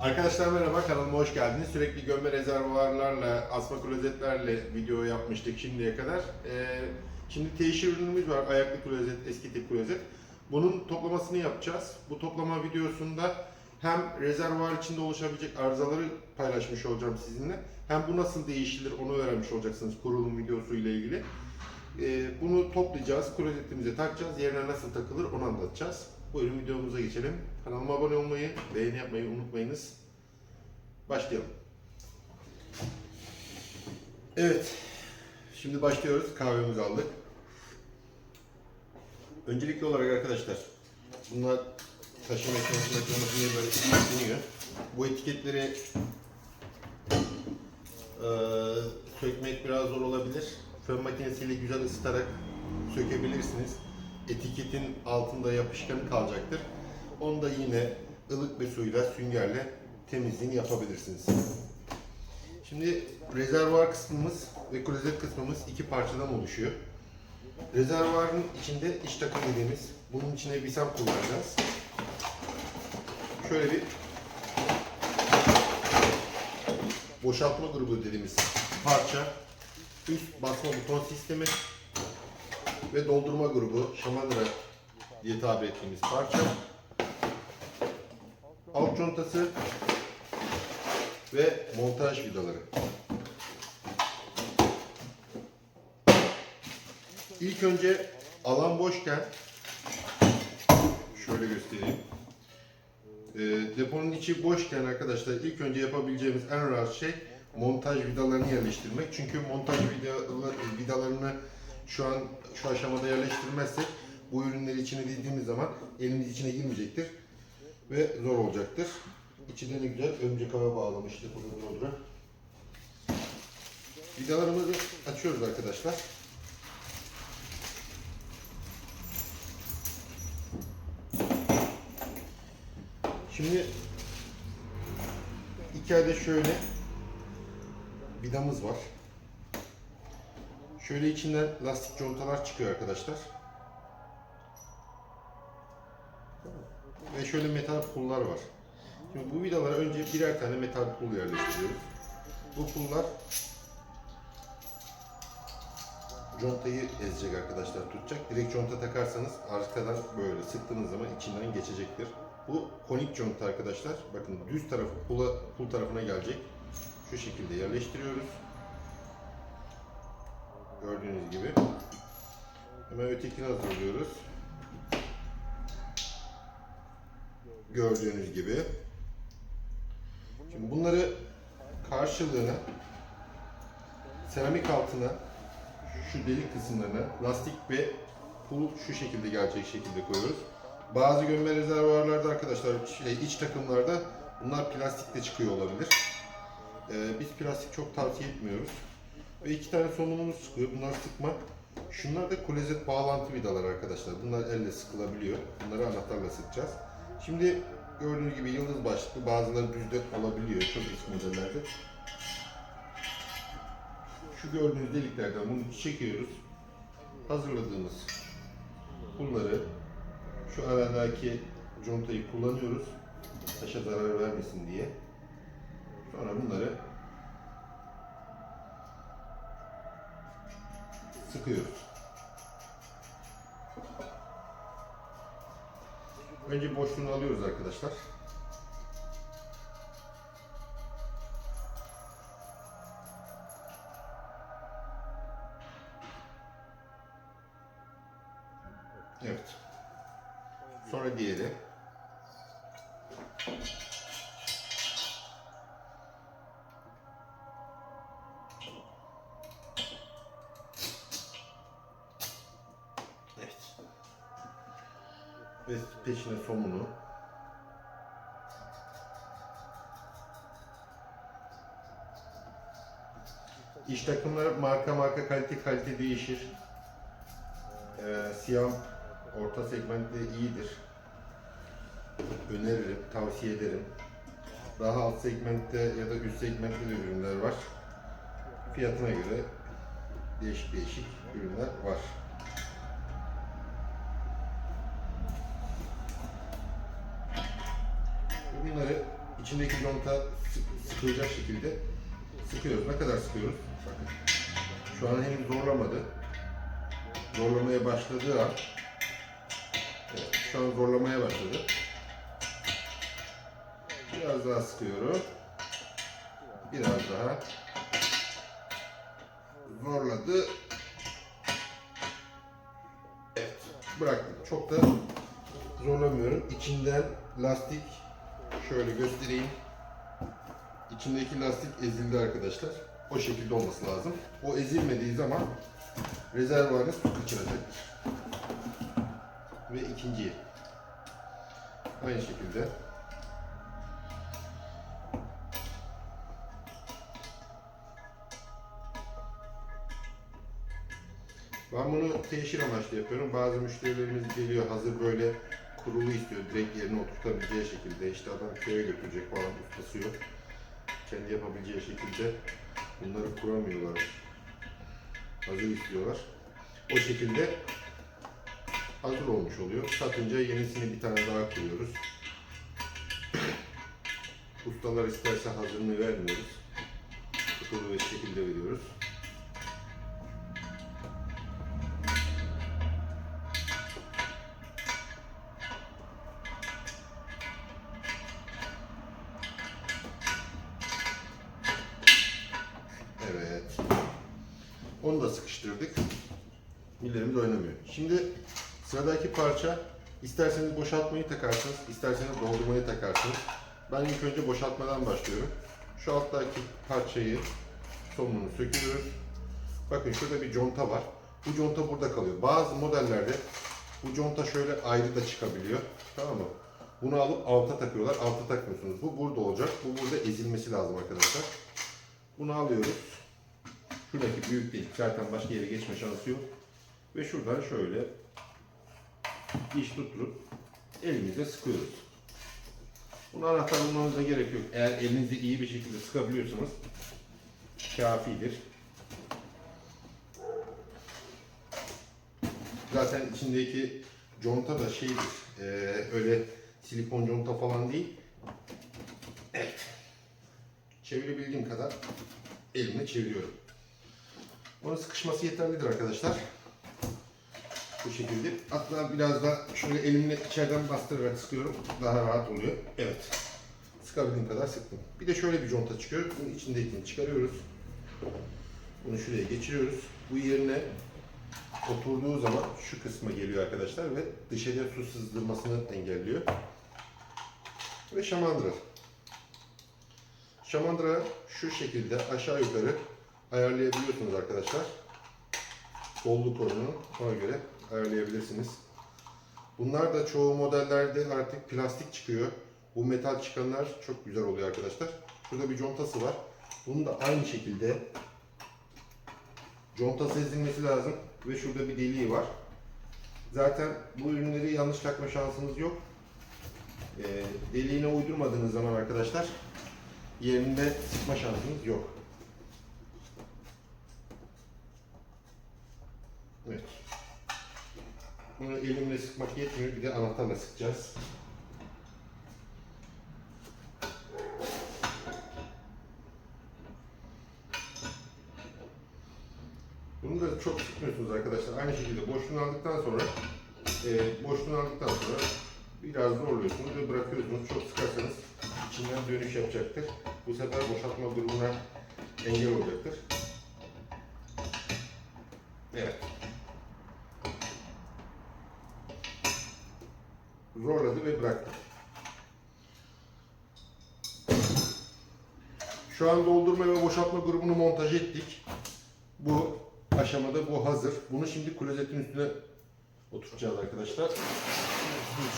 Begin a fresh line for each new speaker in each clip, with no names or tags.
Arkadaşlar merhaba, kanalıma hoş geldiniz. Sürekli gömme rezervuarlarla, asma klozetlerle video yapmıştık şimdiye kadar. Ee, şimdi teşhir ürünümüz var, ayaklı klozet, eski tip klozet. Bunun toplamasını yapacağız. Bu toplama videosunda hem rezervuar içinde oluşabilecek arızaları paylaşmış olacağım sizinle. Hem bu nasıl değişilir onu öğrenmiş olacaksınız kurulum videosu ile ilgili. Ee, bunu toplayacağız, klozetimize takacağız. Yerine nasıl takılır onu anlatacağız. Buyurun videomuza geçelim. Kanalıma abone olmayı, beğeni yapmayı unutmayınız. Başlayalım. Evet. Şimdi başlıyoruz. Kahvemizi aldık. Öncelikli olarak arkadaşlar bunlar taşıma ekranı diye böyle etiketiniyor. Bu etiketleri eee, sökmek biraz zor olabilir. Fön makinesiyle güzel ısıtarak sökebilirsiniz. Etiketin altında yapışkan kalacaktır. Onu da yine ılık bir suyla süngerle temizliğini yapabilirsiniz. Şimdi rezervuar kısmımız ve klozet kısmımız iki parçadan oluşuyor. Rezervuarın içinde iç takım dediğimiz, bunun içine visam kullanacağız. Şöyle bir boşaltma grubu dediğimiz parça, üst basma buton sistemi ve doldurma grubu, şamandıra diye tabir ettiğimiz parça, alt contası ve montaj vidaları. İlk önce alan boşken şöyle göstereyim. Ee, deponun içi boşken arkadaşlar ilk önce yapabileceğimiz en rahat şey montaj vidalarını yerleştirmek. Çünkü montaj vidalar- vidalarını şu an şu aşamada yerleştirmezsek bu ürünleri içine dizdiğimiz zaman elimiz içine girmeyecektir ve zor olacaktır. İçinde ne güzel örümcek hava bağlamıştık bunu doğru. Vidalarımızı açıyoruz arkadaşlar. Şimdi iki adet şöyle vidamız var. Şöyle içinden lastik contalar çıkıyor arkadaşlar. Ve şöyle metal pullar var. Şimdi bu vidalara önce birer tane metal pul yerleştiriyoruz. Bu pullar contayı ezecek arkadaşlar tutacak. Direkt conta takarsanız arkadan böyle sıktığınız zaman içinden geçecektir. Bu konik conta arkadaşlar. Bakın düz tarafı pula, pul tarafına gelecek. Şu şekilde yerleştiriyoruz. Gördüğünüz gibi. Hemen ötekini hazırlıyoruz. Gördüğünüz gibi. Şimdi bunları karşılığına seramik altına şu delik kısımlarına lastik ve pul şu şekilde gelecek şekilde koyuyoruz. Bazı gömme rezervuarlarda arkadaşlar şey, iç takımlarda bunlar plastikle çıkıyor olabilir. Ee, biz plastik çok tavsiye etmiyoruz. Ve iki tane somunumuz çıkıyor. Bunlar sıkma. Şunlar da klozet bağlantı vidaları arkadaşlar. Bunlar elle sıkılabiliyor. Bunları anahtarla sıkacağız. Şimdi gördüğünüz gibi yıldız başlıklı bazıları düzde olabiliyor çok eski modellerde. Şu gördüğünüz deliklerden bunu çekiyoruz. Hazırladığımız pulları şu aradaki contayı kullanıyoruz. Taşa zarar vermesin diye. Sonra bunları sıkıyoruz. Önce boşluğunu alıyoruz arkadaşlar. Ve peşine somunu. İş takımları marka marka kalite kalite değişir. Ee, siyah orta segmentte iyidir. Öneririm, tavsiye ederim. Daha alt segmentte ya da üst segmentte de ürünler var. Fiyatına göre değişik değişik ürünler var. İçindeki conta sık- sıkılacak şekilde sıkıyoruz. Ne kadar sıkıyoruz? Bakın. Şu an henüz zorlamadı. Zorlamaya başladığı an evet, şu an zorlamaya başladı. Biraz daha sıkıyorum. Biraz daha. Zorladı. Evet. Bıraktım. Çok da zorlamıyorum. İçinden lastik şöyle göstereyim. İçindeki lastik ezildi arkadaşlar. O şekilde olması lazım. O ezilmediği zaman rezervuarı su kaçıracaktır. Ve ikinciyi. Aynı şekilde. Ben bunu teşhir amaçlı yapıyorum. Bazı müşterilerimiz geliyor hazır böyle kurulu istiyor. Direkt yerine oturtabileceği şekilde. İşte adam köye götürecek falan ustası yok. Kendi yapabileceği şekilde bunları kuramıyorlar. Hazır istiyorlar. O şekilde hazır olmuş oluyor. Satınca yenisini bir tane daha kuruyoruz. Ustalar isterse hazırını vermiyoruz. Kutulu ve şekilde veriyoruz. Onu da sıkıştırdık. Millerimiz oynamıyor. Şimdi sıradaki parça isterseniz boşaltmayı takarsınız, isterseniz doldurmayı takarsınız. Ben ilk önce boşaltmadan başlıyorum. Şu alttaki parçayı sonunu söküyoruz. Bakın şurada bir conta var. Bu conta burada kalıyor. Bazı modellerde bu conta şöyle ayrı da çıkabiliyor. Tamam mı? Bunu alıp alta takıyorlar. Alta takmıyorsunuz. Bu burada olacak. Bu burada ezilmesi lazım arkadaşlar. Bunu alıyoruz. Şuradaki büyük delik zaten başka yere geçme şansı yok. Ve şuradan şöyle iş tutturup elimizle sıkıyoruz. Bunu anahtar bulmanıza gerek yok. Eğer elinizi iyi bir şekilde sıkabiliyorsanız kafidir. Zaten içindeki conta da şeydir, eee, öyle silikon conta falan değil. Evet. Çevirebildiğim kadar elimle çeviriyorum. Onun sıkışması yeterlidir arkadaşlar. Bu şekilde. Hatta biraz da şöyle elimle içeriden bastırarak sıkıyorum. Daha rahat oluyor. Evet. Sıkabildiğim kadar sıktım. Bir de şöyle bir conta çıkıyor. Bunun içindekini çıkarıyoruz. Bunu şuraya geçiriyoruz. Bu yerine oturduğu zaman şu kısma geliyor arkadaşlar ve dışarıya su sızdırmasını engelliyor. Ve şamandıra. Şamandıra şu şekilde aşağı yukarı ayarlayabiliyorsunuz arkadaşlar. Bolluk oranını ona göre ayarlayabilirsiniz. Bunlar da çoğu modellerde artık plastik çıkıyor. Bu metal çıkanlar çok güzel oluyor arkadaşlar. Şurada bir contası var. Bunun da aynı şekilde contası ezilmesi lazım ve şurada bir deliği var. Zaten bu ürünleri yanlış takma şansınız yok. Ee, deliğine uydurmadığınız zaman arkadaşlar yerinde sıkma şansınız yok. Evet. Bunu elimle sıkmak yetmiyor. Bir de anahtarla sıkacağız. Bunu da çok sıkmıyorsunuz arkadaşlar. Aynı şekilde boşluğunu aldıktan sonra e, boşluğunu aldıktan sonra biraz zorluyorsunuz ve bırakıyorsunuz. Çok sıkarsanız içinden dönüş yapacaktır. Bu sefer boşaltma durumuna engel olacaktır. Evet. Zorladı ve bıraktı. Şu an doldurma ve boşaltma grubunu montaj ettik. Bu aşamada bu hazır. Bunu şimdi klozetin üstüne oturtacağız arkadaşlar.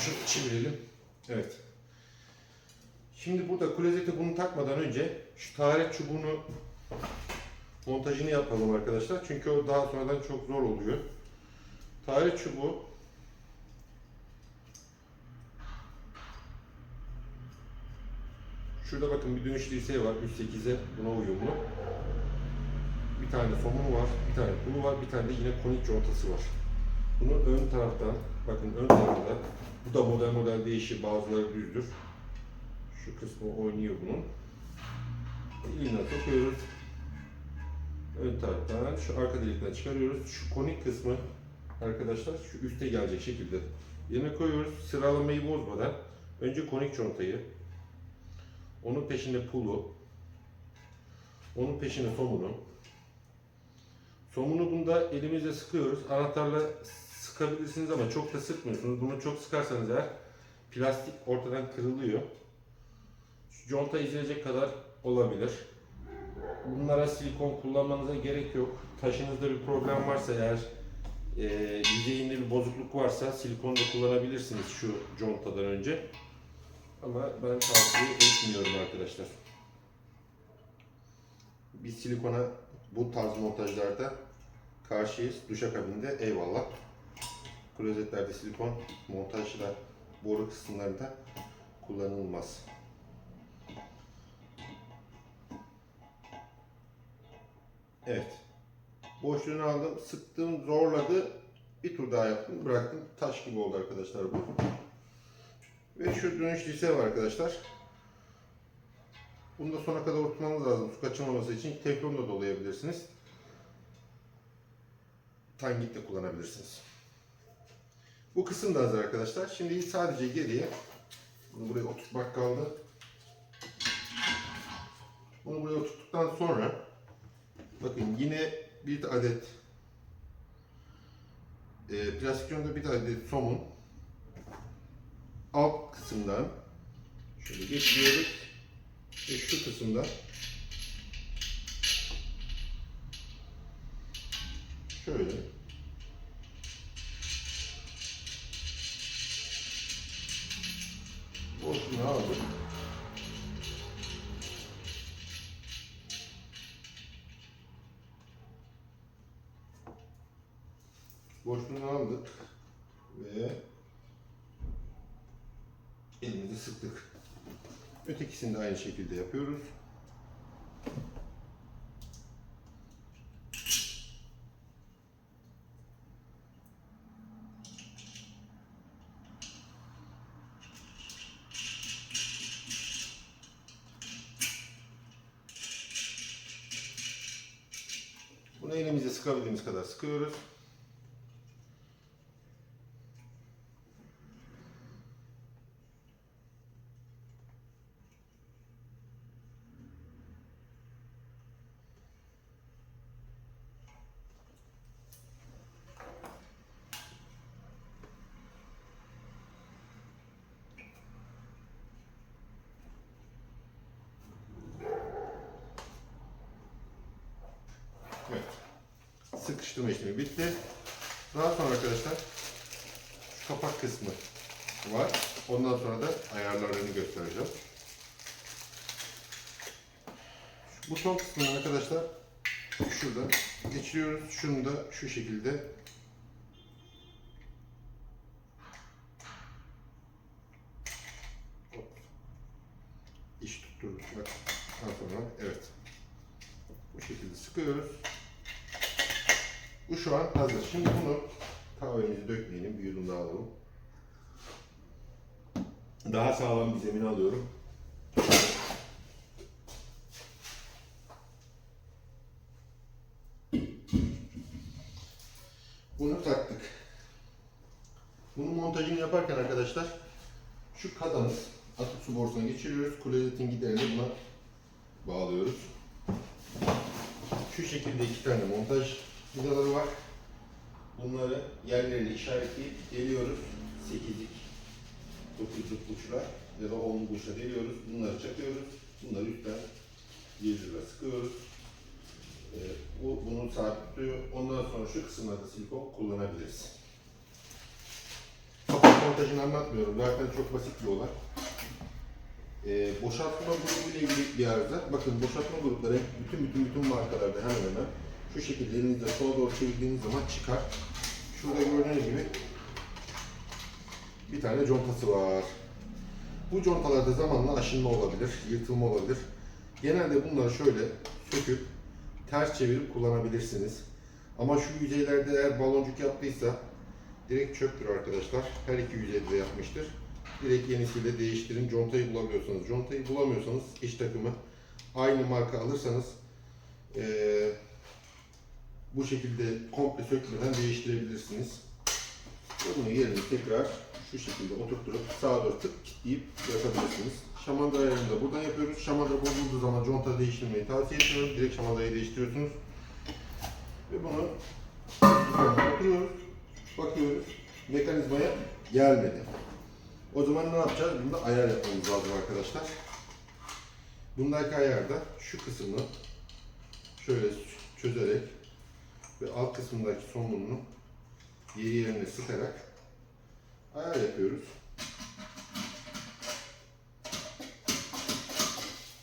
Şu çevirelim. Evet. Şimdi burada klozete bunu takmadan önce şu taharet çubuğunu montajını yapalım arkadaşlar. Çünkü o daha sonradan çok zor oluyor. Taharet çubuğu Şurada bakın bir dönüş dirseği var. 108'e buna uyumlu. Bir tane somunu var, bir tane kulu var, bir tane de yine konik contası var. Bunu ön taraftan, bakın ön tarafta, bu da model model değişir, bazıları düzdür. Şu kısmı oynuyor bunun. İğne sokuyoruz. Ön taraftan şu arka delikten çıkarıyoruz. Şu konik kısmı arkadaşlar şu üste gelecek şekilde yerine koyuyoruz. Sıralamayı bozmadan önce konik contayı, onun peşinde pulu, onun peşine somunu. Somunu bunda elimizle sıkıyoruz. Anahtarla sıkabilirsiniz ama çok da sıkmıyorsunuz. Bunu çok sıkarsanız eğer plastik ortadan kırılıyor. Şu conta ezilecek kadar olabilir. Bunlara silikon kullanmanıza gerek yok. Taşınızda bir problem varsa eğer e, yüzeyinde bir bozukluk varsa silikon da kullanabilirsiniz şu contadan önce. Ama ben tavsiye etmiyorum arkadaşlar. Biz silikona bu tarz montajlarda karşıyız. Duşakabinde eyvallah. Klozetlerde silikon montajda boru kısımlarında kullanılmaz. Evet. Boşluğunu aldım, sıktım, zorladı. Bir tur daha yaptım, bıraktım. Taş gibi oldu arkadaşlar bu. Ve şu dönüş lise var arkadaşlar. Bunu da sona kadar oturtmanız lazım. Su kaçırmaması için teflon da dolayabilirsiniz. Tangit de kullanabilirsiniz. Bu kısım da hazır arkadaşlar. Şimdi sadece geriye bunu buraya oturtmak kaldı. Bunu buraya oturttuktan sonra bakın yine bir adet e, plastik yönde bir adet somun alt kısımdan şöyle geçiriyoruz ve şu kısımda Ötekisini de aynı şekilde yapıyoruz. Bunu elimizle sıkabildiğimiz kadar sıkıyoruz. Evet. Sıkıştırma işlemi bitti. Daha sonra arkadaşlar şu kapak kısmı var. Ondan sonra da ayarlarını göstereceğim. Şu buton kısmını arkadaşlar şurada geçiriyoruz. Şunu da şu şekilde iş tuttururuz. Bak. Daha sonra evet. Bu şekilde sıkıyoruz. Bu şu an hazır. Şimdi bunu kahvemizi dökmeyelim. Bir yudum daha alalım. Daha sağlam bir zemin alıyorum. Bunu taktık. Bunun montajını yaparken arkadaşlar şu kadanız atık su borusuna geçiriyoruz. Klozetin giderini buna bağlıyoruz. Şu şekilde iki tane montaj vidaları var. Bunları yerlerini işaretleyip deliyoruz. 8'lik, 9'luk uçlar ya da 10'luk uçla deliyoruz. Bunları çakıyoruz. Bunları üstten gizliyle sıkıyoruz. Ee, bu bunu sabitliyor. Ondan sonra şu kısımlarda silikon kullanabiliriz. Kapak montajını anlatmıyorum. Zaten çok basit bir olay. Ee, boşaltma grubu ile ilgili bir arıza. Bakın boşaltma grupları bütün bütün bütün markalarda hemen hemen şu şekilde elinizle sola doğru çevirdiğiniz zaman çıkar. Şurada gördüğünüz gibi bir tane contası var. Bu contalarda zamanla aşınma olabilir, yırtılma olabilir. Genelde bunları şöyle söküp ters çevirip kullanabilirsiniz. Ama şu yüzeylerde eğer baloncuk yaptıysa direkt çöktür arkadaşlar. Her iki yüzeyde de yapmıştır. Direkt yenisiyle değiştirin. Contayı bulabiliyorsanız. Contayı bulamıyorsanız iç takımı aynı marka alırsanız eee, bu şekilde komple sökmeden değiştirebilirsiniz. Ve bunu yerine tekrar şu şekilde oturtturup sağa doğru tık kilitleyip yapabilirsiniz. Şamandıra ayarını da buradan yapıyoruz. Şamandıra bozulduğu zaman conta değiştirmeyi tavsiye etmiyorum. Direkt şamandırayı değiştiriyorsunuz. Ve bunu oturuyoruz. Bakıyoruz. Mekanizmaya gelmedi. O zaman ne yapacağız? Bunda ayar yapmamız lazım arkadaşlar. Bundaki ayarda şu kısmı şöyle çözerek ve alt kısmındaki somununu yeri yerine sıkarak ayar yapıyoruz.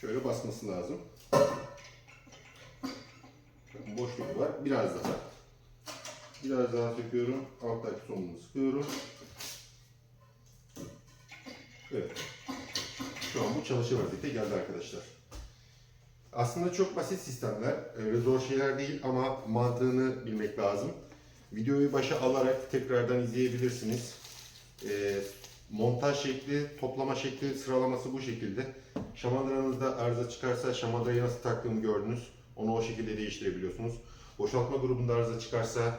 Şöyle basması lazım. Bakın boşluk var. Biraz daha. Biraz daha söküyorum. Alttaki sonunu sıkıyorum. Evet. Şu an bu çalışır vaziyette geldi arkadaşlar. Aslında çok basit sistemler. Öyle zor şeyler değil ama mantığını bilmek lazım. Videoyu başa alarak tekrardan izleyebilirsiniz. Ee, montaj şekli, toplama şekli, sıralaması bu şekilde. Şamandıranızda arıza çıkarsa şamandırayı nasıl taktığımı gördünüz. Onu o şekilde değiştirebiliyorsunuz. Boşaltma grubunda arıza çıkarsa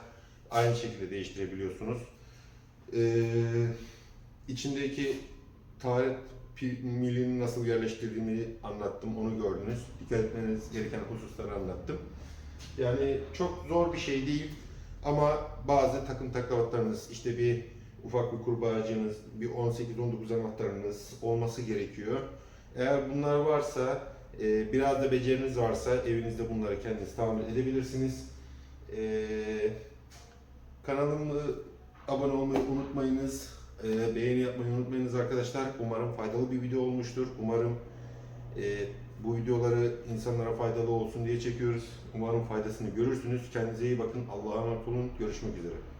aynı şekilde değiştirebiliyorsunuz. Ee, içindeki tarih milini nasıl yerleştirdiğimi anlattım, onu gördünüz. Dikkat etmeniz gereken hususları anlattım. Yani çok zor bir şey değil ama bazı takım takavatlarınız, işte bir ufak bir kurbağacınız, bir 18-19 anahtarınız olması gerekiyor. Eğer bunlar varsa, e, biraz da beceriniz varsa evinizde bunları kendiniz tamir edebilirsiniz. E, Kanalıma abone olmayı unutmayınız. E, beğeni yapmayı unutmayınız arkadaşlar. Umarım faydalı bir video olmuştur. Umarım e, bu videoları insanlara faydalı olsun diye çekiyoruz. Umarım faydasını görürsünüz. Kendinize iyi bakın. Allah'a emanet olun. Görüşmek üzere.